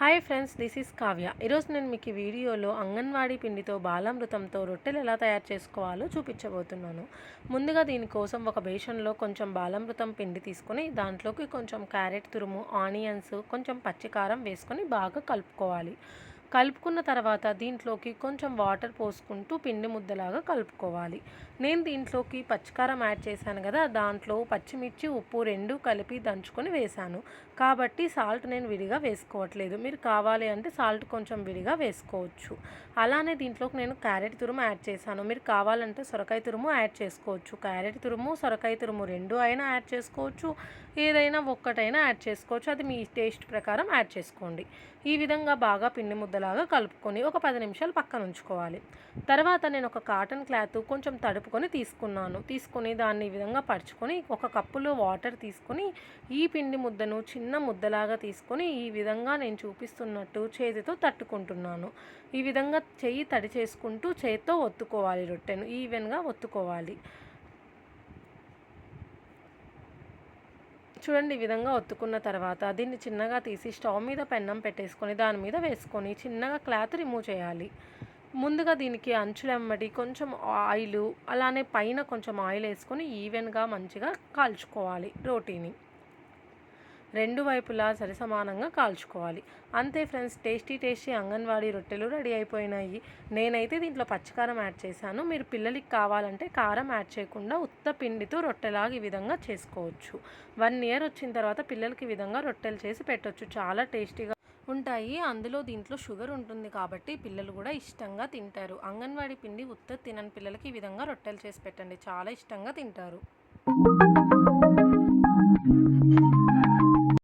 Hi friends this is Kavya. ఈరోజు నేను మీకు ఈ వీడియోలో అంగన్వాడీ పిండితో బాలామృతంతో రొట్టెలు ఎలా తయారు చేసుకోవాలో చూపించబోతున్నాను. ముందుగా దీనికోసం ఒక బేషన్లో కొంచెం బాలామృతం పిండి తీసుకొని దాంట్లోకి కొంచెం క్యారెట్ తురుము ఆనియన్స్ కొంచెం పచ్చికారం వేసుకొని బాగా కలుపుకోవాలి. కలుపుకున్న తర్వాత దీంట్లోకి కొంచెం వాటర్ పోసుకుంటూ పిండి ముద్దలాగా కలుపుకోవాలి. నేను దీంట్లోకి పచ్చికారం యాడ్ చేశాను కదా దాంట్లో పచ్చిమిర్చి ఉప్పు రెండు కలిపి దంచుకొని వేశాను. కాబట్టి సాల్ట్ నేను విడిగా వేసుకోవట్లేదు. మీరు కావాలి అంటే సాల్ట్ కొంచెం విడిగా వేసుకోవచ్చు. అలానే దీంట్లోకి నేను క్యారెట్ తురుము యాడ్ చేశాను. మీరు కావాలంటే సొరకాయ తురుము యాడ్ చేసుకోవచ్చు. క్యారెట్ తురుము సొరకాయ తురుము రెండు అయినా యాడ్ చేసుకోవచ్చు. ఏదైనా ఒక్కటైనా యాడ్ చేసుకోవచ్చు. అది మీ టేస్ట్ ప్రకారం యాడ్ చేసుకోండి. ఈ విధంగా బాగా పిండి ముద్ద ముద్దలాగా కలుపుకొని ఒక పది నిమిషాలు పక్కన ఉంచుకోవాలి. తర్వాత నేను ఒక కాటన్ క్లాత్ కొంచెం తడుపుకొని తీసుకున్నాను. తీసుకొని దాన్ని ఈ విధంగా పరుచుకొని ఒక కప్పులో వాటర్ తీసుకొని ఈ పిండి ముద్దను చిన్న ముద్దలాగా తీసుకొని ఈ విధంగా నేను చూపిస్తున్నట్టు చేతితో తట్టుకుంటున్నాను. ఈ విధంగా చెయ్యి తడి చేసుకుంటూ చేతితో ఒత్తుకోవాలి రొట్టెను. ఈవెన్గా ఒత్తుకోవాలి. చూడండి ఈ విధంగా ఒత్తుకున్న తర్వాత దీన్ని చిన్నగా తీసి స్టవ్ మీద పెన్నం పెట్టేసుకొని దాని మీద వేసుకొని చిన్నగా క్లాత్ రిమూవ్ చేయాలి. ముందుగా దీనికి అంచులెమ్మడి కొంచెం ఆయిల్ అలానే పైన కొంచెం ఆయిల్ వేసుకొని ఈవెన్గా మంచిగా కాల్చుకోవాలి రోటీని. రెండు వైపులా సరిసమానంగా కాల్చుకోవాలి. అంతే ఫ్రెండ్స్ టేస్టీ టేస్టీ అంగన్వాడీ రొట్టెలు రెడీ అయిపోయినాయి. నేనైతే దీంట్లో పచ్చికారం యాడ్ చేశాను. మీరు పిల్లలకి కావాలంటే కారం యాడ్ చేయకుండా ఉత్త పిండితో రొట్టెలాగా ఈ విధంగా చేసుకోవచ్చు. వన్ ఇయర్ వచ్చిన తర్వాత పిల్లలకి ఈ విధంగా రొట్టెలు చేసి పెట్టవచ్చు చాలా టేస్టీగా ఉంటాయి. అందులో దీంట్లో షుగర్ ఉంటుంది కాబట్టి పిల్లలు కూడా ఇష్టంగా తింటారు. అంగన్వాడీ పిండి ఉత్త తినని పిల్లలకి ఈ విధంగా రొట్టెలు చేసి పెట్టండి. చాలా ఇష్టంగా తింటారు.